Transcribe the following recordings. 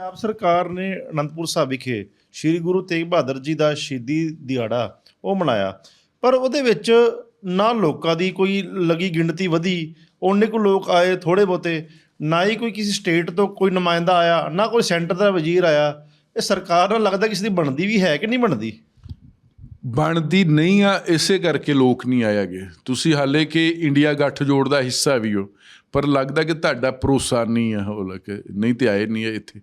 ਪੰਜਾਬ ਸਰਕਾਰ ਨੇ ਅਨੰਦਪੁਰ ਸਾਹਿਬ ਵਿਖੇ ਸ੍ਰੀ ਗੁਰੂ ਤੇਗ ਬਹਾਦਰ ਜੀ ਦਾ ਸ਼ਹੀਦੀ ਦਿਹਾੜਾ ਉਹ ਮਨਾਇਆ। ਪਰ ਉਹਦੇ ਵਿੱਚ ਨਾ ਲੋਕਾਂ ਦੀ ਕੋਈ ਲਗੀ ਗਿਣਤੀ ਵਧੀ ਉਹਨੇ ਕੋ ਲੋਕ ਆਏ ਥੋੜੇ ਬਹੁਤੇ, ਨਾ ਹੀ ਕੋਈ ਕਿਸੇ ਸਟੇਟ ਤੋਂ ਕੋਈ ਨੁਮਾਇੰਦਾ ਆਇਆ, ਨਾ ਕੋਈ ਸੈਂਟਰ ਦਾ ਵਜ਼ੀਰ ਆਇਆ। ਇਹ ਸਰਕਾਰ ਨਾਲ ਲੱਗਦਾ ਕਿਸੇ ਦੀ ਬਣਦੀ ਵੀ ਹੈ ਕਿ ਨਹੀਂ ਬਣਦੀ? ਬਣਦੀ ਨਹੀਂ ਆ, ਇਸੇ ਕਰਕੇ ਲੋਕ ਨਹੀਂ ਆਇਆਗੇ ਤੁਸੀਂ ਹਾਲੇ ਕਿ ਇੰਡੀਆ ਗੱਠ ਜੋੜ ਦਾ ਹਿੱਸਾ ਵੀ ਹੋ, ਪਰ ਲੱਗਦਾ ਕਿ ਤੁਹਾਡਾ ਭਰੋਸਾ ਨਹੀਂ ਆ ਉਹ ਲੱਗ ਨਹੀਂ ਤੇ ਆਏ ਨਹੀਂ ਆ ਇੱਥੇ।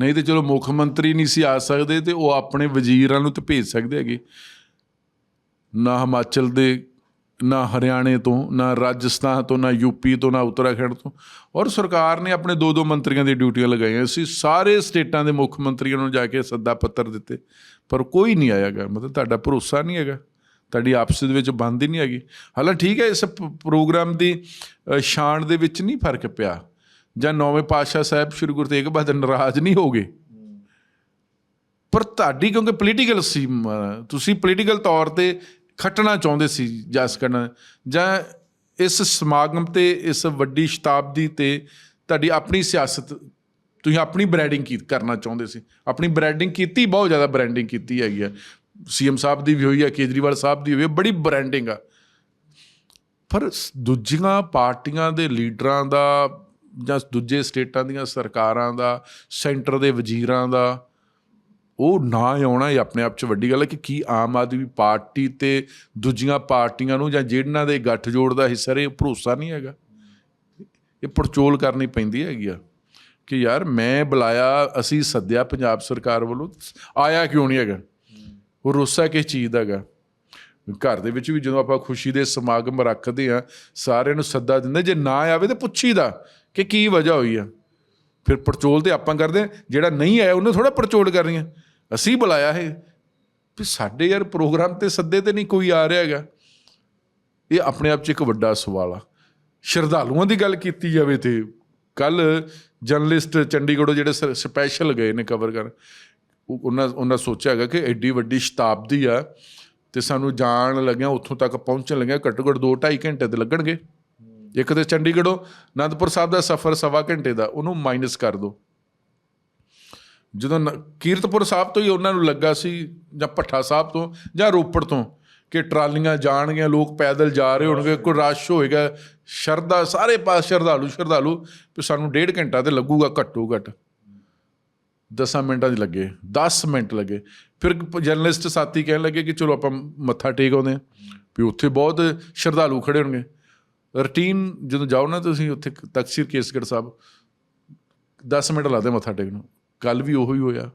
ਨਹੀਂ ਤੇ ਚਲੋ ਮੁੱਖ ਮੰਤਰੀ ਨਹੀਂ ਸੀ ਆ ਸਕਦੇ ਤੇ ਉਹ ਆਪਣੇ ਵਜ਼ੀਰਾਂ ਨੂੰ ਤੇ ਭੇਜ ਸਕਦੇ ਹੈਗੇ। ਨਾ ਹਿਮਾਚਲ ਦੇ, ਨਾ ਹਰਿਆਣੇ ਤੋਂ, ਨਾ ਰਾਜਸਥਾਨ ਤੋਂ, ਨਾ ਯੂਪੀ ਤੋਂ, ਨਾ ਉੱਤਰਾਖੰਡ ਤੋਂ। ਔਰ ਸਰਕਾਰ ਨੇ ਆਪਣੇ ਦੋ ਦੋ ਮੰਤਰੀਆਂ ਦੀ ਡਿਊਟੀਆਂ ਲਗਾਈਆਂ। ਸੀ ਸਾਰੇ ਸਟੇਟਾਂ ਦੇ ਮੁੱਖ ਮੰਤਰੀਆਂ ਨੂੰ ਜਾ ਕੇ ਸੱਦਾ ਪੱਤਰ ਦਿੱਤੇ, ਪਰ ਕੋਈ ਨਹੀਂ ਆਇਆਗਾ। ਮਤਲਬ ਤੁਹਾਡਾ ਭਰੋਸਾ ਨਹੀਂ ਹੈਗਾ। ਤੁਹਾਡੀ ਆਪਸ ਦੇ ਵਿੱਚ ਬੰਦ ਹੀ ਨਹੀਂ ਹੈਗੀ। ਹਾਲਾਂ ਠੀਕ ਹੈ, ਇਸ ਪ- ਪ੍ਰੋਗਰਾਮ ਦੀ ਸ਼ਾਨ ਦੇ ਵਿੱਚ ਨਹੀਂ ਫ਼ਰਕ ਪਿਆ। ਜਾਂ ਨੌਵੇਂ ਪਾਤਸ਼ਾਹ ਸਾਹਿਬ ਸ੍ਰੀ ਗੁਰੂ ਤੇਗ ਬਹਾਦਰ ਨਾਰਾਜ਼ ਨਹੀਂ ਹੋਗੇ? ਪਰ ਤੁਹਾਡੀ ਕਿਉਂਕਿ ਪੋਲੀਟੀਕਲ ਸੀ ਤੁਸੀਂ ਪੋਲੀਟੀਕਲ ਤੌਰ ਤੇ ਖੱਟਣਾ ਚਾਹੁੰਦੇ ਸੀ ਜਸ ਕਰਨਾ ਜਾਂ ਇਸ ਸਮਾਗਮ ਤੇ, ਇਸ ਵੱਡੀ ਸ਼ਤਾਬਦੀ ਤੇ ਤੁਹਾਡੀ ਆਪਣੀ ਸਿਆਸਤ, ਤੁਸੀਂ ਆਪਣੀ ਬ੍ਰਾਂਡਿੰਗ ਕੀ ਕਰਨਾ ਚਾਹੁੰਦੇ ਸੀ? ਆਪਣੀ ਬ੍ਰਾਂਡਿੰਗ ਕੀਤੀ, ਬਹੁਤ ਜ਼ਿਆਦਾ ਬ੍ਰਾਂਡਿੰਗ ਕੀਤੀ ਹੈਗੀ ਆ। ਸੀਐਮ ਸਾਹਿਬ ਦੀ ਵੀ ਹੋਈ ਆ, ਕੇਜਰੀਵਾਲ ਸਾਹਿਬ ਦੀ ਹੋਈ ਆ, ਬੜੀ ਬ੍ਰਾਂਡਿੰਗ ਆ। ਪਰ ਦੂਜੀਆਂ ਪਾਰਟੀਆਂ ਦੇ ਲੀਡਰਾਂ ਦਾ ਜਾਂ ਦੂਜੇ ਸਟੇਟਾਂ ਦੀਆਂ ਸਰਕਾਰਾਂ ਦਾ, ਸੈਂਟਰ ਦੇ ਵਜ਼ੀਰਾਂ ਦਾ, ਉਹ ਨਾ ਆਉਣਾ ਇਹ ਆਪਣੇ ਆਪ 'ਚ ਵੱਡੀ ਗੱਲ ਹੈ ਕਿ ਕੀ ਆਮ ਆਦਮੀ ਪਾਰਟੀ ਤੇ ਦੂਜੀਆਂ ਪਾਰਟੀਆਂ ਨੂੰ ਜਾਂ ਜਿਹਨਾਂ ਦੇ ਗੱਠਜੋੜ ਦਾ ਹਿੱਸਾ ਰਹੇ ਭਰੋਸਾ ਨਹੀਂ ਹੈਗਾ। ਇਹ ਪੜਚੋਲ ਕਰਨੀ ਪੈਂਦੀ ਹੈਗੀ ਆ ਕਿ ਯਾਰ ਮੈਂ ਬੁਲਾਇਆ, ਅਸੀਂ ਸੱਦਿਆ ਪੰਜਾਬ ਸਰਕਾਰ ਵੱਲੋਂ, ਆਇਆ ਕਿਉਂ ਨਹੀਂ ਹੈਗਾ? ਉਹ ਰੋਸਾ ਕਿਸ ਚੀਜ਼ ਦਾ ਹੈਗਾ? ਘਰ ਦੇ ਵਿੱਚ ਵੀ ਜਦੋਂ ਆਪਾਂ ਖੁਸ਼ੀ ਦੇ ਸਮਾਗਮ ਰੱਖਦੇ ਆ ਸਾਰਿਆਂ ਨੂੰ ਸੱਦਾ ਦਿੰਦੇ, ਜੇ ਨਾ ਆਵੇ ਤੇ ਪੁੱਛੀਦਾ। ਕਿ ਕੀ ਵਜ੍ਹਾ ਹੋਈ ਆ? ਫਿਰ ਪੜਚੋਲ ਤੇ ਆਪਾਂ ਕਰਦੇ ਆ ਜਿਹੜਾ ਨਹੀਂ ਆਇਆ ਉਹਨੇ ਥੋੜਾ ਪੜਚੋਲ ਕਰਨੀ ਆ। ਅਸੀਂ ਬੁਲਾਇਆ ਹੈ ਵੀ ਸਾਡੇ ਯਾਰ ਪ੍ਰੋਗਰਾਮ ਤੇ ਸੱਦੇ ਤੇ ਨਹੀਂ ਕੋਈ ਆ ਰਿਹਾ ਹੈਗਾ। ਇਹ ਆਪਣੇ ਆਪ 'ਚ ਇੱਕ ਵੱਡਾ ਸਵਾਲ ਆ। ਸ਼ਰਧਾਲੂਆਂ ਦੀ ਗੱਲ ਕੀਤੀ ਜਾਵੇ ਤੇ ਕੱਲ ਜਰਨਲਿਸਟ ਚੰਡੀਗੜ੍ਹੋਂ ਜਿਹੜੇ ਸਪੈਸ਼ਲ ਗਏ ਨੇ ਕਵਰ ਕਰਨ ਉਹਨਾਂ ਉਹਨਾਂ ਸੋਚਿਆ ਹੈਗਾ ਕਿ ਐਡੀ ਵੱਡੀ ਸ਼ਤਾਬਦੀ ਆ ਤੇ ਸਾਨੂੰ ਜਾਣ ਲੱਗਿਆ, ਉੱਥੋਂ ਤੱਕ ਪਹੁੰਚਣ ਲੱਗਿਆ ਘੱਟੋ ਘੱਟ 2.5 ਘੰਟੇ ਤੇ ਲੱਗਣਗੇ। ਇੱਕ ਤੇ ਚੰਡੀਗੜ੍ਹੋਂ ਅਨੰਦਪੁਰ ਸਾਹਿਬ ਦਾ ਸਫ਼ਰ ਸਵਾ ਘੰਟੇ ਦਾ, ਉਹਨੂੰ ਮਾਈਨਸ ਕਰ ਦਿਓ ਜਦੋਂ ਨ- ਕੀਰਤਪੁਰ ਸਾਹਿਬ ਤੋਂ ਹੀ ਉਹਨਾਂ ਨੂੰ ਲੱਗਾ ਸੀ, ਜਾਂ ਭੱਠਾ ਸਾਹਿਬ ਤੋਂ, ਜਾਂ ਰੋਪੜ ਤੋਂ, ਕਿ ਟਰਾਲੀਆਂ ਜਾਣਗੀਆਂ, ਲੋਕ ਪੈਦਲ ਜਾ ਰਹੇ ਹੋਣਗੇ, ਕੋਈ ਰਸ਼ ਹੋਏਗਾ, ਸ਼ਰਧਾ, ਸਾਰੇ ਪਾਸ ਸ਼ਰਧਾਲੂ ਸ਼ਰਧਾਲੂ ਵੀ ਸਾਨੂੰ ਡੇਢ ਘੰਟਾ ਤੇ ਲੱਗੂਗਾ ਘੱਟੋ ਘੱਟ। 10 ਮਿੰਟਾਂ ਦੀ ਲੱਗੇ 10 ਮਿੰਟ ਲੱਗੇ। ਫਿਰ ਜਰਨਲਿਸਟ ਸਾਥੀ ਕਹਿਣ ਲੱਗੇ ਕਿ ਚਲੋ ਆਪਾਂ ਮੱਥਾ ਟੇਕ ਆਉਂਦੇ ਹਾਂ। ਵੀ ਉੱਥੇ ਬਹੁਤ ਸ਼ਰਧਾਲੂ ਖੜੇ ਹੋਣਗੇ। ਰੂਟੀਨ ਜਦੋਂ ਜਾਓ ਨਾ ਤੁਸੀਂ ਉੱਥੇ ਤਕਸੀਰ ਕੇਸਗੜ੍ਹ ਸਾਹਿਬ 10 ਮਿੰਟ ਲਾਦੇ ਮੱਥਾ ਟੇਕਣ ਨੂੰ। ਕੱਲ ਵੀ ਉਹੀ ਹੋਇਆ।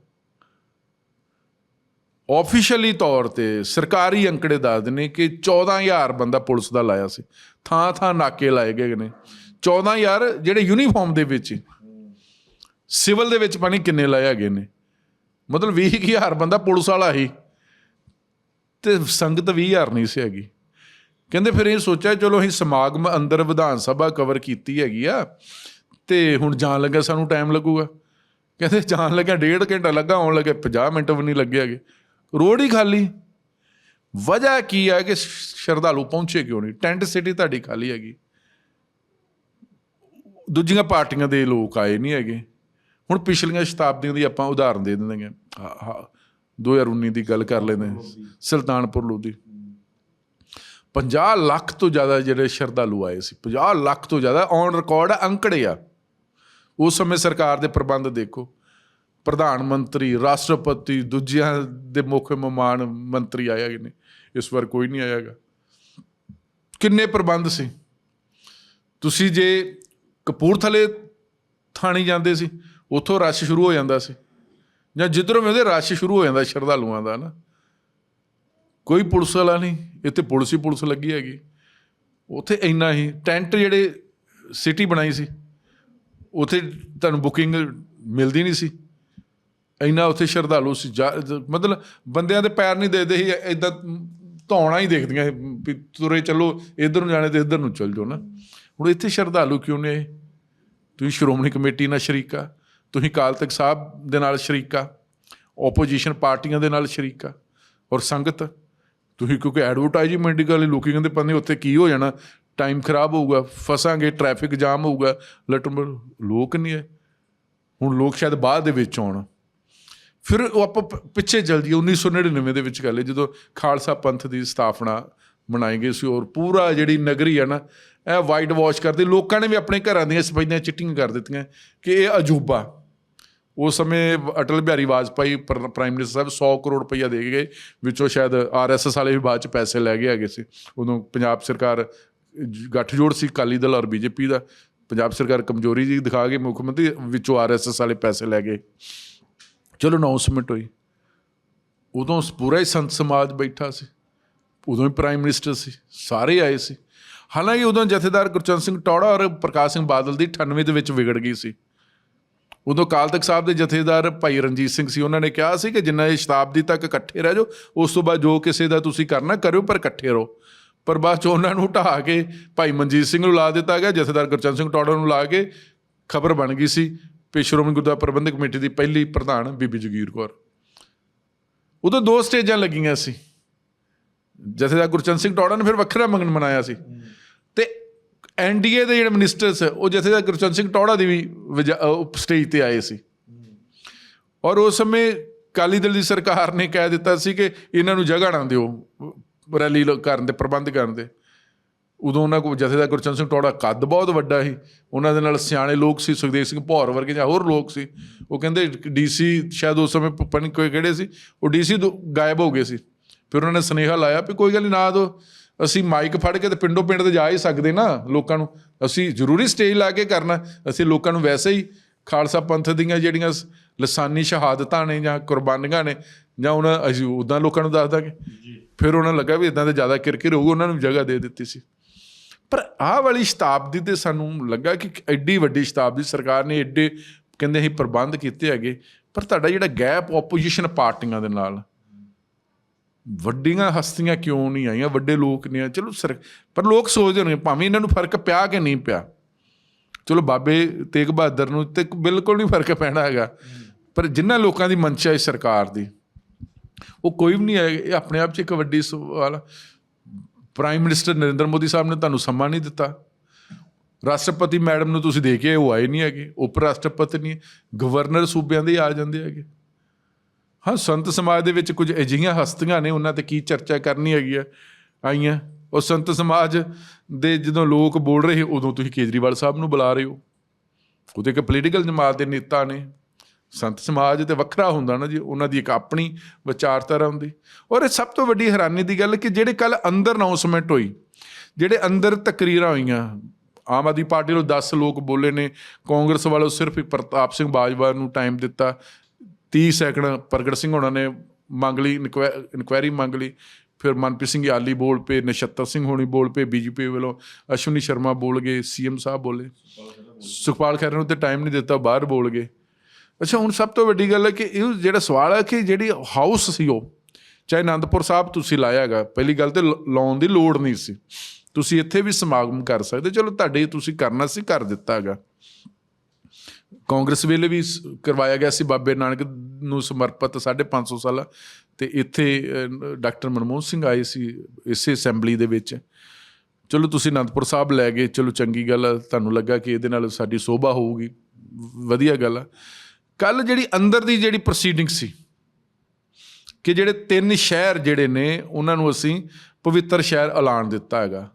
ਆਫੀਸ਼ੀਅਲੀ ਤੌਰ ਤੇ ਸਰਕਾਰੀ ਅੰਕੜੇ ਦੱਸਦੇ ਨੇ ਕਿ 14000 ਬੰਦਾ ਪੁਲਿਸ ਦਾ ਲਾਇਆ ਸੀ। ਥਾਂ ਥਾਂ ਨਾਕੇ ਲਾਏ ਗਏ ਨੇ। 14000 ਜਿਹੜੇ ਯੂਨੀਫਾਰਮ ਦੇ ਵਿੱਚ ਸਿਵਲ ਦੇ ਵਿੱਚ ਪਾਣੀ ਕਿੰਨੇ ਲਾਏ ਹੈਗੇ ਨੇ। ਮਤਲਬ 20000 ਬੰਦਾ ਪੁਲਿਸ ਵਾਲਾ ਹੀ। ਤੇ ਸੰਗਤ 20000 ਨਹੀਂ ਸੀ ਹੈਗੀ। ਕਹਿੰਦੇ ਫਿਰ ਇਹ ਸੋਚਿਆ ਚਲੋ ਅਸੀਂ ਸਮਾਗਮ ਅੰਦਰ ਵਿਧਾਨ ਸਭਾ ਕਵਰ ਕੀਤੀ ਹੈਗੀ ਆ ਤੇ ਹੁਣ ਜਾਣ ਲੱਗਾ ਸਾਨੂੰ ਟਾਈਮ ਲੱਗੂਗਾ। ਕਹਿੰਦੇ ਜਾਣ ਲੱਗਾ ਡੇਢ ਘੰਟਾ ਲੱਗਾ ਆਉਣ ਲੱਗੇ 50 ਮਿੰਟ ਵੀ ਨਹੀਂ ਲੱਗੇ ਹੈਗੇ। ਰੋਡ ਹੀ ਖਾਲੀ। ਵਜ੍ਹਾ ਕੀ ਹੈ ਕਿ ਸ਼ਰਧਾਲੂ ਪਹੁੰਚੇ ਕਿਉਂ ਨਹੀਂ? ਟੈਂਟ ਸਿਟੀ ਤੁਹਾਡੀ ਖਾਲੀ ਹੈਗੀ। ਦੂਜੀਆਂ ਪਾਰਟੀਆਂ ਦੇ ਲੋਕ ਆਏ ਨਹੀਂ ਹੈਗੇ। ਹੁਣ ਪਿਛਲੀਆਂ ਸ਼ਤਾਬਦੀਆਂ ਦੀ ਆਪਾਂ ਉਦਾਹਰਨ ਦੇ ਦਿੰਦੇ ਹਾਂ ਹਾਂ 2019 ਦੀ ਗੱਲ ਕਰ ਲੈਂਦੇ ਹਾਂ। ਸੁਲਤਾਨਪੁਰ ਲੋਧੀ। 50 ਲੱਖ ਤੋਂ ਜ਼ਿਆਦਾ ਜਿਹੜੇ ਸ਼ਰਧਾਲੂ ਆਏ ਸੀ 50 ਲੱਖ ਤੋਂ ਜ਼ਿਆਦਾ ਔਨ ਰਿਕਾਰਡ ਅੰਕੜੇ ਆ। ਉਸ ਸਮੇਂ ਸਰਕਾਰ ਦੇ ਪ੍ਰਬੰਧ ਦੇਖੋ, ਪ੍ਰਧਾਨ ਮੰਤਰੀ, ਰਾਸ਼ਟਰਪਤੀ, ਦੂਜਿਆਂ ਦੇ ਮੁੱਖ ਮਹਿਮਾਨ ਮੰਤਰੀ ਆਏ ਨੇ, ਇਸ ਵਾਰ ਕੋਈ ਨਹੀਂ ਆਇਆਗਾ ਕਿੰਨੇ ਪ੍ਰਬੰਧ ਸੀ? ਤੁਸੀਂ ਜੇ ਕਪੂਰਥਲੇ ਥਾਣੀ ਜਾਂਦੇ ਸੀ, ਉੱਥੋਂ ਰਸ਼ ਸ਼ੁਰੂ ਹੋ ਜਾਂਦਾ ਸੀ, ਜਾਂ ਜਿੱਧਰੋਂ ਵੀ ਉਹਦੇ ਰਸ਼ ਸ਼ੁਰੂ ਹੋ ਜਾਂਦਾ ਸ਼ਰਧਾਲੂਆਂ ਦਾ ਨਾ। ਕੋਈ ਪੁਲਿਸ ਵਾਲਾ ਨਹੀਂ, ਇੱਥੇ ਪੁਲਿਸ ਹੀ ਪੁਲਿਸ ਲੱਗੀ ਹੈਗੀ। ਉੱਥੇ ਇੰਨਾ ਹੀ, ਟੈਂਟ ਜਿਹੜੇ ਸਿਟੀ ਬਣਾਈ ਸੀ, ਉੱਥੇ ਤੁਹਾਨੂੰ ਬੁਕਿੰਗ ਮਿਲਦੀ ਨਹੀਂ ਸੀ। ਇੰਨਾ ਉੱਥੇ ਸ਼ਰਧਾਲੂ ਸੀ, ਜਾ- ਮਤਲਬ ਬੰਦਿਆਂ ਦੇ ਪੈਰ ਨਹੀਂ ਦੇਦੇ ਸੀ ਇਦਾਂ ਧੌਣਾ ਹੀ ਦੇਖਦੀਆਂ ਸੀ, ਵੀ ਤੁਰੇ ਚੱਲੋ, ਇਧਰ ਨੂੰ ਜਾਣੇ ਤੇ ਇਧਰ ਨੂੰ ਚੱਲ ਜਾਓ ਨਾ। ਹੁਣ ਇੱਥੇ ਸ਼ਰਧਾਲੂ ਕਿਉਂ ਨੇ ਤੁਸੀਂ ਸ਼੍ਰੋਮਣੀ ਕਮੇਟੀ ਨਾਲ ਸ਼ਰੀਕਾ, ਤੁਸੀਂ ਅਕਾਲ ਤਖਤ ਸਾਹਿਬ ਦੇ ਨਾਲ ਸ਼ਰੀਕਾ ਆਪੋਜੀਸ਼ਨ ਪਾਰਟੀਆਂ ਦੇ ਨਾਲ ਸ਼ਰੀਕਾ ਔਰ ਸੰਗਤ। ਤੁਸੀਂ ਕਿਉਂਕਿ ਐਡਵਰਟਾਈਜ਼ਮੈਂਟ ਦੀ ਗੱਲ ਲੋਕੀ ਕਹਿੰਦੇ ਪੰਨੇ ਉੱਥੇ ਕੀ ਹੋ ਜਾਣਾ ਟਾਈਮ ਖਰਾਬ ਹੋਊਗਾ, ਫਸਾਂਗੇ ਟ੍ਰੈਫਿਕ ਜਾਮ ਹੋਊਗਾ ਲਟਮ ਲੋਕ ਨਹੀਂ ਹੈ। ਹੁਣ ਲੋਕ ਸ਼ਾਇਦ ਬਾਅਦ ਦੇ ਵਿੱਚ ਆਉਣ। ਫਿਰ ਉਹ ਆਪਾਂ ਪ- ਪਿੱਛੇ ਚੱਲ ਜਾਈਏ 1999 ਦੇ ਵਿੱਚ ਗੱਲ ਹੈ ਜਦੋਂ ਖਾਲਸਾ ਪੰਥ ਦੀ ਸਥਾਪਨਾ ਬਣਾਈ ਗਈ ਸੀ, ਔਰ ਪੂਰਾ ਜਿਹੜੀ ਨਗਰੀ ਹੈ ਨਾ, ਇਹ ਵਾਈਟ ਵਾਸ਼ ਕਰਦੇ, ਲੋਕਾਂ ਨੇ ਵੀ ਆਪਣੇ ਘਰਾਂ ਦੀਆਂ ਸਫਾਈਆਂ, ਚਿੱਟੀਆਂ ਕਰ ਦਿੱਤੀਆਂ, ਕਿ ਇਹ ਅਜੂਬਾ। ਉਸ ਸਮੇਂ ਅਟਲ ਬਿਹਾਰੀ ਵਾਜਪਾਈ ਪ੍ਰ- ਪ੍ਰਾਈਮ ਮਿਨਿਸਟਰ ਸਾਹਿਬ 100 ਕਰੋੜ ਰੁਪਈਆ ਦੇ ਗਏ, ਵਿੱਚੋਂ ਸ਼ਾਇਦ ਆਰਐਸਐਸ ਵਾਲੇ ਵੀ ਬਾਅਦ ਚ ਪੈਸੇ ਲੈ ਗਏ ਹੈਗੇ ਸੀ। ਉਦੋਂ ਪੰਜਾਬ ਸਰਕਾਰ ਜ- ਗੱਠਜੋੜ ਸੀ, ਅਕਾਲੀ ਦਲ ਔਰ ਬੀਜੇਪੀ ਦਾ। ਪੰਜਾਬ ਸਰਕਾਰ ਕਮਜ਼ੋਰੀ ਜੀ ਦਿਖਾ ਕੇ ਮੁੱਖ ਮੰਤਰੀ, ਵਿੱਚੋਂ ਆਰਐਸਐਸ ਵਾਲੇ ਪੈਸੇ ਲੈ ਗਏ। ਚਲੋ ਅਨਾਉਂਸਮੈਂਟ ਹੋਈ। ਉਦੋਂ ਪੂਰਾ ਹੀ ਸੰਤ ਸਮਾਜ ਬੈਠਾ ਸੀ। ਉਦੋਂ ਹੀ ਪ੍ਰਾਈਮ ਮਿਨਿਸਟਰ ਸੀ। ਸਾਰੇ ਆਏ ਸੀ। ਹਾਲਾਂਕਿ ਉਦੋਂ ਜਥੇਦਾਰ ਗੁਰਚਰਨ ਸਿੰਘ ਟੌੜਾ ਔਰ ਪ੍ਰਕਾਸ਼ ਸਿੰਘ ਬਾਦਲ ਦੀ 98 ਦੇ ਵਿੱਚ ਵਿਗੜ ਗਈ ਸੀ। ਉਦੋਂ ਅਕਾਲ ਤਖਤ ਸਾਹਿਬ ਦੇ ਜਥੇਦਾਰ ਭਾਈ ਰਣਜੀਤ ਸਿੰਘ ਸੀ, ਉਹਨਾਂ ਨੇ ਕਿਹਾ ਸੀ ਕਿ ਜਿੰਨਾ ਇਹ ਸ਼ਤਾਬਦੀ ਤੱਕ ਇਕੱਠੇ ਰਹਿ ਜਾਓ, ਉਸ ਤੋਂ ਬਾਅਦ ਜੋ ਕਿਸੇ ਦਾ ਤੁਸੀਂ ਕਰਨਾ ਕਰਿਓ, ਪਰ ਇਕੱਠੇ ਰਹੋ। ਪਰ ਬਾਅਦ ਚ ਉਹਨਾਂ ਨੂੰ ਢਾਹ ਕੇ ਭਾਈ ਮਨਜੀਤ ਸਿੰਘ ਨੂੰ ਲਾ ਦਿੱਤਾ ਗਿਆ, ਜਥੇਦਾਰ ਗੁਰਚਰਨ ਸਿੰਘ ਟੌੜਾ ਨੂੰ ਲਾ ਕੇ ਖਬਰ ਬਣ ਗਈ ਸੀ ਕਿ ਸ਼੍ਰੋਮਣੀ ਗੁਰਦੁਆਰਾ ਪ੍ਰਬੰਧਕ ਕਮੇਟੀ ਦੀ ਪਹਿਲੀ ਪ੍ਰਧਾਨ ਬੀਬੀ ਜਗੀਰ ਕੌਰ। ਉਦੋਂ ਦੋ ਸਟੇਜਾਂ ਲੱਗੀਆਂ ਸੀ। ਜਥੇਦਾਰ ਗੁਰਚਰਨ ਸਿੰਘ ਟੌੜਾ ਨੇ ਫਿਰ ਵੱਖਰਾ ਮੰਗਣ ਮਨਾਇਆ ਸੀ। ਤੇ ਐਨਡੀਏ ਦੇ ਜਿਹੜੇ ਮਿਨਿਸਟਰਸ ਉਹ ਜਥੇਦਾਰ ਗੁਰਚਰਨ ਸਿੰਘ ਟੌੜਾ ਦੀ ਵੀ ਸਟੇਜ ਤੇ ਆਏ ਸੀ। ਔਰ ਉਸ ਸਮੇਂ ਕਾਲੀ ਦਲ ਦੀ ਸਰਕਾਰ ਨੇ ਕਹਿ ਦਿੱਤਾ ਸੀ ਕਿ ਇਹਨਾਂ ਨੂੰ ਜਗ੍ਹਾ ਨਾ ਦਿਓ, ਰੈਲੀ ਕਰਨ ਦੇ, ਪ੍ਰਬੰਧ ਕਰਨ ਦੇ। ਉਦੋਂ ਉਹਨਾਂ ਕੋਲ ਜਥੇਦਾਰ ਗੁਰਚਰਨ ਸਿੰਘ ਟੌੜਾ ਕੱਦ ਬਹੁਤ ਵੱਡਾ ਸੀ, ਉਹਨਾਂ ਦੇ ਨਾਲ ਸਿਆਣੇ ਲੋਕ ਸੀ, ਸੁਖਦੇਵ ਸਿੰਘ ਭੌਰ ਵਰਗੇ ਜਾਂ ਹੋਰ ਲੋਕ ਸੀ। ਉਹ ਕਹਿੰਦੇ ਡੀਸੀ ਸ਼ਾਇਦ ਉਸ ਸਮੇਂ ਪਤਾ ਨਹੀਂ ਕੋਈ ਕਿਹੜੇ ਸੀ। ਉਹ ਡੀਸੀ ਗਾਇਬ ਹੋ ਗਏ ਸੀ। ਫਿਰ ਉਹਨਾਂ ਨੇ ਸੁਨੇਹਾ ਲਾਇਆ ਵੀ ਕੋਈ ਗੱਲ ਨਹੀਂ ਨਾ ਦੋ ਅਸੀਂ ਮਾਈਕ ਫੜ ਕੇ ਤੇ ਪਿੰਡੋਂ ਪਿੰਡ ਤੇ ਜਾ ਹੀ ਸਕਦੇ ਨਾ ਲੋਕਾਂ ਨੂੰ। ਅਸੀਂ ਜ਼ਰੂਰੀ ਸਟੇਜ ਲਾ ਕੇ ਕਰਨਾ। ਅਸੀਂ ਲੋਕਾਂ ਨੂੰ ਵੈਸੇ ਹੀ ਖਾਲਸਾ ਪੰਥ ਦੀਆਂ ਜਿਹੜੀਆਂ ਲਸਾਨੀ ਸ਼ਹਾਦਤਾਂ ਨੇ ਜਾਂ ਕੁਰਬਾਨੀਆਂ ਨੇ ਜਾਂ ਉਹਨਾਂ ਅਸੀਂ ਉਦਾਂ ਲੋਕਾਂ ਨੂੰ ਦੱਸ ਦਾਂਗੇ। ਫਿਰ ਉਹਨਾਂ ਲੱਗਾ ਵੀ ਇਦਾਂ ਦੇ ਜ਼ਿਆਦਾ ਕਿਰਕਿਰ ਹੋਊ ਉਹਨਾਂ ਨੂੰ ਜਗ੍ਹਾ ਦੇ ਦਿੱਤੀ ਸੀ। ਪਰ ਆਹ ਵਾਲੀ ਸ਼ਤਾਬਦੀ ਤੇ ਸਾਨੂੰ ਲੱਗਾ ਕਿ ਐਡੀ ਵੱਡੀ ਸ਼ਤਾਬਦੀ ਸਰਕਾਰ ਨੇ ਐਡੇ ਕਹਿੰਦੇ ਅਸੀਂ ਪ੍ਰਬੰਧ ਕੀਤੇ ਹੈਗੇ। ਪਰ ਤੁਹਾਡਾ ਜਿਹੜਾ ਗੈਪ ਆਪੋਜੀਸ਼ਨ ਪਾਰਟੀਆਂ ਦੇ ਨਾਲ ਵੱਡੀਆਂ ਹਸਤੀਆਂ ਕਿਉਂ ਨਹੀਂ ਆਈਆਂ? ਵੱਡੇ ਲੋਕ ਨੇ ਚਲੋ ਸਰ, ਪਰ ਲੋਕ ਸੋਚਦੇ ਨੇ ਭਾਵੇਂ ਇਹਨਾਂ ਨੂੰ ਫ਼ਰਕ ਪਿਆ ਕਿ ਨਹੀਂ ਪਿਆ। ਚਲੋ ਬਾਬੇ ਤੇਗ ਬਹਾਦਰ ਨੂੰ ਤੇ ਬਿਲਕੁਲ ਨਹੀਂ ਫ਼ਰਕ ਪੈਣਾ ਹੈਗਾ। ਪਰ ਜਿਨ੍ਹਾਂ ਲੋਕਾਂ ਦੀ ਮਨਸ਼ਾ ਹੈ ਸਰਕਾਰ ਦੀ, ਉਹ ਕੋਈ ਵੀ ਨਹੀਂ ਹੈ ਇਹ ਆਪਣੇ ਆਪ 'ਚ ਇੱਕ ਵੱਡੀ ਸਵਾਲ ਆ। ਪ੍ਰਾਈਮ ਮਿਨਿਸਟਰ ਨਰਿੰਦਰ ਮੋਦੀ ਸਾਹਿਬ ਨੇ ਤੁਹਾਨੂੰ ਸਮਾਂ ਨਹੀਂ ਦਿੱਤਾ। ਰਾਸ਼ਟਰਪਤੀ ਮੈਡਮ ਨੂੰ ਤੁਸੀਂ ਦੇ ਕੇ ਉਹ ਆਏ ਨਹੀਂ ਹੈਗੇ। ਉਪ ਰਾਸ਼ਟਰਪਤੀ ਨਹੀਂ ਗਵਰਨਰ ਸੂਬਿਆਂ ਦੇ ਆ ਜਾਂਦੇ ਹੈਗੇ। ਹਾਂ, ਸੰਤ ਸਮਾਜ ਦੇ ਵਿੱਚ ਕੁਝ ਅਜਿਹੀਆਂ ਹਸਤੀਆਂ ਨੇ, ਉਹਨਾਂ ਤੇ ਕੀ ਚਰਚਾ ਕਰਨੀ ਹੈਗੀ ਆ? ਆਈਆਂ। ਉਹ ਸੰਤ ਸਮਾਜ ਦੇ ਜਦੋਂ ਲੋਕ ਬੋਲ ਰਹੇ, ਉਦੋਂ ਤੁਸੀਂ ਕੇਜਰੀਵਾਲ ਸਾਹਿਬ ਨੂੰ ਬੁਲਾ ਰਹੇ ਹੋ। ਉਹ ਤੇ ਇੱਕ ਪੋਲੀਟੀਕਲ ਜਮਾਤ ਦੇ ਨੇਤਾ ਨੇ। ਸੰਤ ਸਮਾਜ ਤੇ ਵੱਖਰਾ ਹੁੰਦਾ ਨਾ ਜੀ, ਉਹਨਾਂ ਦੀ ਇੱਕ ਆਪਣੀ ਵਿਚਾਰਧਾਰਾ ਹੁੰਦੀ। ਔਰ ਇਹ ਸਭ ਤੋਂ ਵੱਡੀ ਹੈਰਾਨੀ ਦੀ ਗੱਲ ਕਿ ਜਿਹੜੇ ਕੱਲ ਅੰਦਰ ਅਨਾਉਂਸਮੈਂਟ ਹੋਈ, ਜਿਹੜੇ ਅੰਦਰ ਤਕਰੀਰਾਂ ਹੋਈਆਂ, ਆਮ ਆਦਮੀ ਪਾਰਟੀ ਨੂੰ 10 ਲੋਕ ਬੋਲੇ ਨੇ, ਕਾਂਗਰਸ ਵੱਲੋਂ ਸਿਰਫ ਇੱਕ ਪ੍ਰਤਾਪ ਸਿੰਘ ਬਾਜਵਾ ਨੂੰ ਟਾਈਮ ਦਿੱਤਾ 30 ਸੈਕਿੰਡ ਪ੍ਰਗਟ ਸਿੰਘ ਹੋਣਾ ਨੇ ਮੰਗ ਲਈ ਇਨਕੁਆਇਰੀ ਮੰਗ ਲਈ। ਫਿਰ ਮਨਪ੍ਰੀਤ ਸਿੰਘ ਆਲੀ ਬੋਲ ਪਏ, ਨਛੱਤਰ ਸਿੰਘ ਹੋਣੀ ਬੋਲ ਪਏ, ਬੀਜੇਪੀ ਵੱਲੋਂ ਅਸ਼ਵਨੀ ਸ਼ਰਮਾ ਬੋਲ ਗਏ, ਸੀਐਮ ਸਾਹਿਬ ਬੋਲੇ। ਸੁਖਪਾਲ ਖਹਿਰਾ ਨੂੰ ਤੇ ਟਾਈਮ ਨਹੀਂ ਦਿੱਤਾ, ਬਾਹਰ ਬੋਲ ਗਏ। ਅੱਛਾ, ਹੁਣ ਸਭ ਤੋਂ ਵੱਡੀ ਗੱਲ ਹੈ ਕਿ ਇਹ ਜਿਹੜਾ ਸਵਾਲ ਹੈ ਕਿ ਜਿਹੜੀ ਹਾਊਸ ਸੀ ਉਹ, ਚਾਹੇ ਆਨੰਦਪੁਰ ਸਾਹਿਬ ਤੁਸੀਂ ਲਾਇਆ ਹੈਗਾ, ਪਹਿਲੀ ਗੱਲ ਤੇ ਲ- ਲਾਉਣ ਦੀ ਲੋੜ ਨਹੀਂ ਸੀ। ਤੁਸੀਂ ਇੱਥੇ ਵੀ ਸਮਾਗਮ ਕਰ ਸਕਦੇ, ਚਲੋ ਤੁਹਾਡੇ ਤੁਸੀਂ ਕਰਨਾ ਸੀ, ਕਰ ਦਿੱਤਾ ਹੈਗਾ। ਕਾਂਗਰਸ ਵੇਲੇ ਵੀ ਸ- ਕਰਵਾਇਆ ਗਿਆ ਸੀ ਬਾਬੇ ਨਾਨਕ ਨੂੰ ਸਮਰਪਿਤ 550 ਸਾਲ ਤੇ ਇੱਥੇ ਡਾਕਟਰ ਮਨਮੋਹਨ ਸਿੰਘ ਆਏ ਸੀ ਇਸੇ ਅਸੈਂਬਲੀ ਦੇ ਵਿੱਚ। ਚਲੋ ਤੁਸੀਂ ਅਨੰਦਪੁਰ ਸਾਹਿਬ ਲੈ ਗਏ, ਚਲੋ ਚੰਗੀ ਗੱਲ ਆ, ਤੁਹਾਨੂੰ ਲੱਗਾ ਕਿ ਇਹਦੇ ਨਾਲ ਸਾਡੀ ਸੋਭਾ ਹੋਊਗੀ, ਵਧੀਆ ਗੱਲ ਆ। ਕੱਲ ਜਿਹੜੀ ਅੰਦਰ ਦੀ ਜਿਹੜੀ ਪ੍ਰੋਸੀਡਿੰਗ ਸੀ ਕਿ ਜਿਹੜੇ ਤਿੰਨ ਸ਼ਹਿਰ ਜਿਹੜੇ ਨੇ, ਉਹਨਾਂ ਨੂੰ ਅਸੀਂ ਪਵਿੱਤਰ ਸ਼ਹਿਰ ਐਲਾਨ ਦਿੱਤਾ ਹੈਗਾ।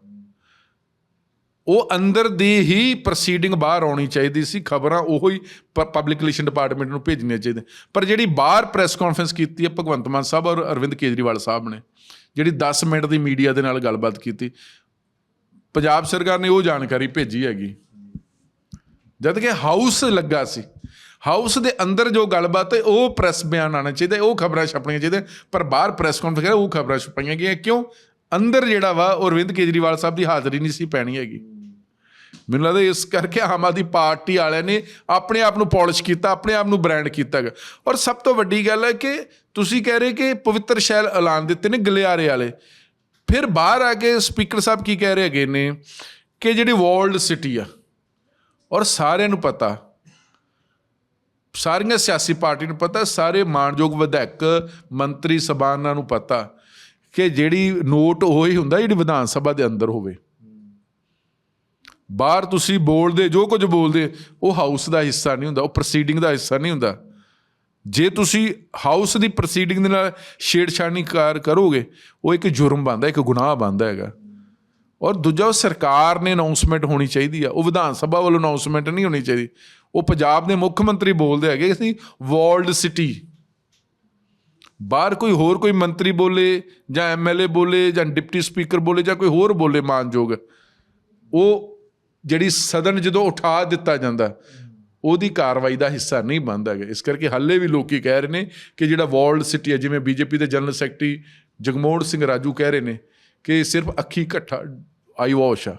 ਉਹ ਅੰਦਰ ਦੀ ਹੀ ਪ੍ਰੋਸੀਡਿੰਗ ਬਾਹਰ ਆਉਣੀ ਚਾਹੀਦੀ ਸੀ, ਖਬਰਾਂ ਉਹੋ ਹੀ ਪਬਲਿਕ ਰਿਲੇਸ਼ਨ ਡਿਪਾਰਟਮੈਂਟ ਨੂੰ ਭੇਜਣੀਆਂ ਚਾਹੀਦੀਆਂ। ਪਰ ਜਿਹੜੀ ਬਾਹਰ ਪ੍ਰੈਸ ਕਾਨਫਰੰਸ ਕੀਤੀ ਹੈ, ਭਗਵੰਤ ਮਾਨ ਸਾਹਿਬ ਔਰ ਅਰਵਿੰਦ ਕੇਜਰੀਵਾਲ ਸਾਹਿਬ ਨੇ, ਜਿਹੜੀ 10 ਮਿੰਟ ਦੀ ਮੀਡੀਆ ਦੇ ਨਾਲ ਗੱਲਬਾਤ ਕੀਤੀ, ਪੰਜਾਬ ਸਰਕਾਰ ਨੇ ਉਹ ਜਾਣਕਾਰੀ ਭੇਜੀ ਹੈਗੀ। ਜਦ ਕਿ ਹਾਊਸ ਲੱਗਾ ਸੀ ਹਾਊਸ ਦੇ ਅੰਦਰ ਜੋ ਗੱਲਬਾਤ ਹੈ, ਉਹ ਪ੍ਰੈਸ ਬਿਆਨ ਆਣਾ ਚਾਹੀਦਾ, ਉਹ ਖਬਰਾਂ ਛਪਣੀਆਂ ਚਾਹੀਦੀਆਂ, ਪਰ ਬਾਹਰ ਪ੍ਰੈਸ ਕਾਨਫਰੰਸ ਉਹ ਖਬਰਾਂ ਛਪਾਈਆਂ ਗਈਆਂ ਕਿਉਂ? ਅੰਦਰ ਜਿਹੜਾ ਵਾ ਉਹ ਅਰਵਿੰਦ ਕੇਜਰੀਵਾਲ ਸਾਹਿਬ ਦੀ ਹਾਜ਼ਰੀ ਨਹੀਂ ਸੀ ਪੈਣੀ ਹੈਗੀ। ਮੈਨੂੰ ਲੱਗਦਾ ਇਸ ਕਰਕੇ ਆਮ ਆਦਮੀ ਪਾਰਟੀ ਵਾਲਿਆਂ ਨੇ ਆਪਣੇ ਆਪ ਨੂੰ ਪਾਲਿਸ਼ ਕੀਤਾ, ਆਪਣੇ ਆਪ ਨੂੰ ਬ੍ਰਾਂਡ ਕੀਤਾ ਗਾ ਔਰ ਸਭ ਤੋਂ ਵੱਡੀ ਗੱਲ ਹੈ ਕਿ ਤੁਸੀਂ ਕਹਿ ਰਹੇ ਕਿ ਪਵਿੱਤਰ ਸ਼ਹਿਰ ਐਲਾਨ ਦਿੱਤੇ ਨੇ ਗਲਿਆਰੇ ਵਾਲੇ। ਫਿਰ ਬਾਹਰ ਆ ਕੇ ਸਪੀਕਰ ਸਾਹਿਬ ਕੀ ਕਹਿ ਰਹੇ ਹੈਗੇ ਨੇ ਕਿ ਜਿਹੜੀ ਵਰਲਡ ਸਿਟੀ ਆ, ਔਰ ਸਾਰਿਆਂ ਨੂੰ ਪਤਾ, ਸਾਰੀਆਂ ਸਿਆਸੀ ਪਾਰਟੀ ਨੂੰ ਪਤਾ, ਸਾਰੇ ਮਾਣਯੋਗ ਵਿਧਾਇਕ, ਮੰਤਰੀ ਸਭਾਨਾਂ ਨੂੰ ਪਤਾ ਕਿ ਜਿਹੜੀ ਨੋਟ ਉਹ ਹੁੰਦਾ, ਜਿਹੜੀ ਵਿਧਾਨ ਸਭਾ ਦੇ ਅੰਦਰ ਹੋਵੇ। ਬਾਹਰ ਤੁਸੀਂ ਬੋਲਦੇ, ਜੋ ਕੁਝ ਬੋਲਦੇ, ਉਹ ਹਾਊਸ ਦਾ ਹਿੱਸਾ ਨਹੀਂ ਹੁੰਦਾ, ਉਹ ਪ੍ਰੋਸੀਡਿੰਗ ਦਾ ਹਿੱਸਾ ਨਹੀਂ ਹੁੰਦਾ। ਜੇ ਤੁਸੀਂ ਹਾਊਸ ਦੀ ਪ੍ਰੋਸੀਡਿੰਗ ਦੇ ਨਾਲ ਛੇੜਛਾੜੀ ਕਾਰ ਕਰੋਗੇ, ਉਹ ਇੱਕ ਜੁਰਮ ਬਣਦਾ, ਇੱਕ ਗੁਨਾਹ ਬਣਦਾ ਹੈਗਾ। ਔਰ ਦੂਜਾ, ਉਹ ਸਰਕਾਰ ਨੇ ਅਨਾਉਂਸਮੈਂਟ ਹੋਣੀ ਚਾਹੀਦੀ ਆ। ਉਹ ਵਿਧਾਨ ਸਭਾ ਵੱਲੋਂ ਅਨਾਉਂਸਮੈਂਟ ਨਹੀਂ ਹੋਣੀ ਚਾਹੀਦੀ। ਉਹ ਪੰਜਾਬ ਦੇ ਮੁੱਖ ਮੰਤਰੀ ਬੋਲਦੇ ਹੈਗੇ ਅਸੀਂ ਵਰਲਡ ਸਿਟੀ ਬਾਹਰ ਕੋਈ ਹੋਰ ਕੋਈ ਮੰਤਰੀ ਬੋਲੇ, ਜਾਂ ਐਮਐਲਏ ਬੋਲੇ, ਜਾਂ ਡਿਪਟੀ ਸਪੀਕਰ ਬੋਲੇ, ਜਾਂ ਕੋਈ ਹੋਰ ਬੋਲੇ ਮਾਨਯੋਗ। ਉਹ ਜਿਹੜੀ ਸਦਨ ਜਦੋਂ ਉਠਾ ਦਿੱਤਾ ਜਾਂਦਾ, ਉਹਦੀ ਕਾਰਵਾਈ ਦਾ ਹਿੱਸਾ ਨਹੀਂ ਬਣਦਾ ਹੈਗਾ। ਇਸ ਕਰਕੇ ਹਾਲੇ ਵੀ ਲੋਕੀ ਕਹਿ ਰਹੇ ਨੇ ਕਿ ਜਿਹੜਾ ਵਰਲਡ ਸਿਟੀ ਹੈ, ਜਿਵੇਂ ਬੀਜੇਪੀ ਦੇ ਜਨਰਲ ਸੈਕਟਰੀ ਜਗਮੋਹਨ ਸਿੰਘ ਰਾਜੂ ਕਹਿ ਰਹੇ ਨੇ ਕਿ ਸਿਰਫ ਅੱਖੀ ਇਕੱਠਾ ਆਈ ਵਾਸ਼ ਆ।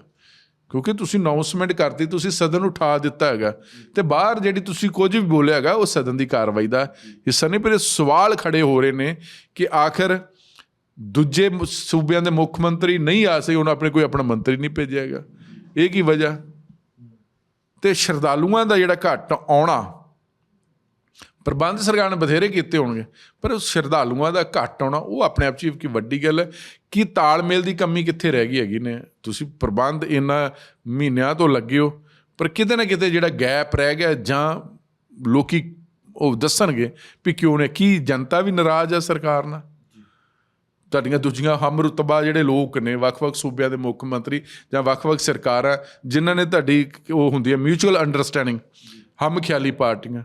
ਕਿਉਂਕਿ ਤੁਸੀਂ ਅਨਾਉਂਸਮੈਂਟ ਕਰਤੀ, ਤੁਸੀਂ ਸਦਨ ਉਠਾ ਦਿੱਤਾ ਹੈਗਾ। ਤੇ ਬਾਹਰ ਜਿਹੜੀ ਤੁਸੀਂ ਕੁਝ ਵੀ ਬੋਲਿਆ ਹੈਗਾ, ਉਹ ਸਦਨ ਦੀ ਕਾਰਵਾਈ ਦਾ ਹਿੱਸਾ ਨਹੀਂ। ਪਰ ਸਵਾਲ ਖੜੇ ਹੋ ਰਹੇ ਨੇ ਕਿ ਆਖਰ ਦੂਜੇ ਸੂਬਿਆਂ ਦੇ ਮੁੱਖ ਮੰਤਰੀ ਨਹੀਂ ਆ ਸਕੇ, ਉਹਨਾਂ ਆਪਣੇ ਕੋਈ ਆਪਣਾ ਮੰਤਰੀ ਨਹੀਂ ਭੇਜਿਆ ਹੈਗਾ। ਇਹ ਕੀ ਵਜ੍ਹਾ? ਤੇ ਸ਼ਰਧਾਲੂਆਂ ਦਾ ਜਿਹੜਾ ਘੱਟ ਆਉਣਾ, ਪ੍ਰਬੰਧ ਸਰਕਾਰ ਨੇ ਬਥੇਰੇ ਕੀਤੇ ਹੋਣਗੇ, ਪਰ ਉਹ ਸ਼ਰਧਾਲੂਆਂ ਦਾ ਘੱਟ ਆਉਣਾ, ਉਹ ਆਪਣੇ ਆਪ 'ਚ ਹੀ ਵੱਡੀ ਗੱਲ ਹੈ ਕਿ ਤਾਲਮੇਲ ਦੀ ਕਮੀ ਕਿੱਥੇ ਰਹਿ ਗਈ ਹੈਗੀ ਨੇ। ਤੁਸੀਂ ਪ੍ਰਬੰਧ ਇੰਨਾ ਮਹੀਨਿਆਂ ਤੋਂ ਲੱਗੇ ਹੋ, ਪਰ ਕਿਤੇ ਨਾ ਕਿਤੇ ਜਿਹੜਾ ਗੈਪ ਰਹਿ ਗਿਆ ਜਾਂ ਲੋਕੀ ਉਹ ਦੱਸਣਗੇ ਵੀ ਕਿਉਂ ਨੇ, ਕੀ ਜਨਤਾ ਵੀ ਨਾਰਾਜ਼ ਆ ਸਰਕਾਰ ਨਾਲ? ਤੁਹਾਡੀਆਂ ਦੂਜੀਆਂ ਹਮ ਰੁਤਬਾ ਜਿਹੜੇ ਲੋਕ ਨੇ, ਵੱਖ-ਵੱਖ ਸੂਬਿਆਂ ਦੇ ਮੁੱਖ ਮੰਤਰੀ ਜਾਂ ਵੱਖ-ਵੱਖ ਸਰਕਾਰਾਂ ਜਿਨ੍ਹਾਂ ਨੇ ਤੁਹਾਡੀ ਉਹ ਹੁੰਦੀ ਹੈ ਮਿਊਚੁਅਲ ਅੰਡਰਸਟੈਂਡਿੰਗ ਹਮ ਖਿਆਲੀ ਪਾਰਟੀਆਂ।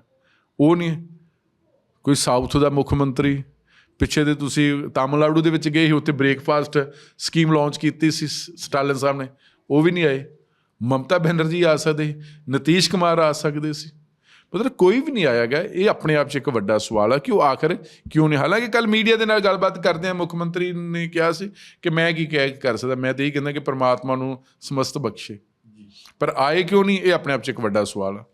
ਉਹ ਨਹੀਂ ਕੋਈ ਸਾਊਥ ਦਾ ਮੁੱਖ ਮੰਤਰੀ, ਪਿੱਛੇ ਦੇ ਤੁਸੀਂ ਤਾਮਿਲਨਾਡੂ ਦੇ ਵਿੱਚ ਗਏ ਸੀ, ਉੱਥੇ ਬ੍ਰੇਕਫਾਸਟ ਸਕੀਮ ਲਾਂਚ ਕੀਤੀ ਸੀ ਸਟਾਲਿਨ ਸਾਹਿਬ ਨੇ। ਉਹ ਵੀ ਨਹੀਂ ਆਏ। ਮਮਤਾ ਬੈਨਰਜੀ ਆ ਸਕਦੇ ਨਤੀਸ਼ ਕੁਮਾਰ ਆ ਸਕਦੇ ਸੀ। ਮਤਲਬ ਕੋਈ ਵੀ ਨਹੀਂ ਆਇਆ ਗਿਆ ਇਹ ਆਪਣੇ ਆਪ 'ਚ ਇੱਕ ਵੱਡਾ ਸਵਾਲ ਹੈ ਕਿ ਉਹ ਆਖਰ ਕਿਉਂ ਨਹੀਂ? ਹਾਲਾਂਕਿ ਕੱਲ ਮੀਡੀਆ ਦੇ ਨਾਲ ਗੱਲਬਾਤ ਕਰਦੇ ਆ ਮੁੱਖ ਮੰਤਰੀ ਨੇ ਕਿਹਾ ਸੀ ਕਿ ਮੈਂ ਕੀ ਕਹਿ ਕਰ ਸਕਦਾ? ਮੈਂ ਤਾਂ ਇਹ ਕਹਿੰਦਾ ਕਿ ਪ੍ਰਮਾਤਮਾ ਨੂੰ ਸਮਸਤ ਬਖਸ਼ੇ। ਪਰ ਆਏ ਕਿਉਂ ਨਹੀਂ? ਇਹ ਆਪਣੇ ਆਪ 'ਚ ਇੱਕ ਵੱਡਾ ਸਵਾਲ ਹੈ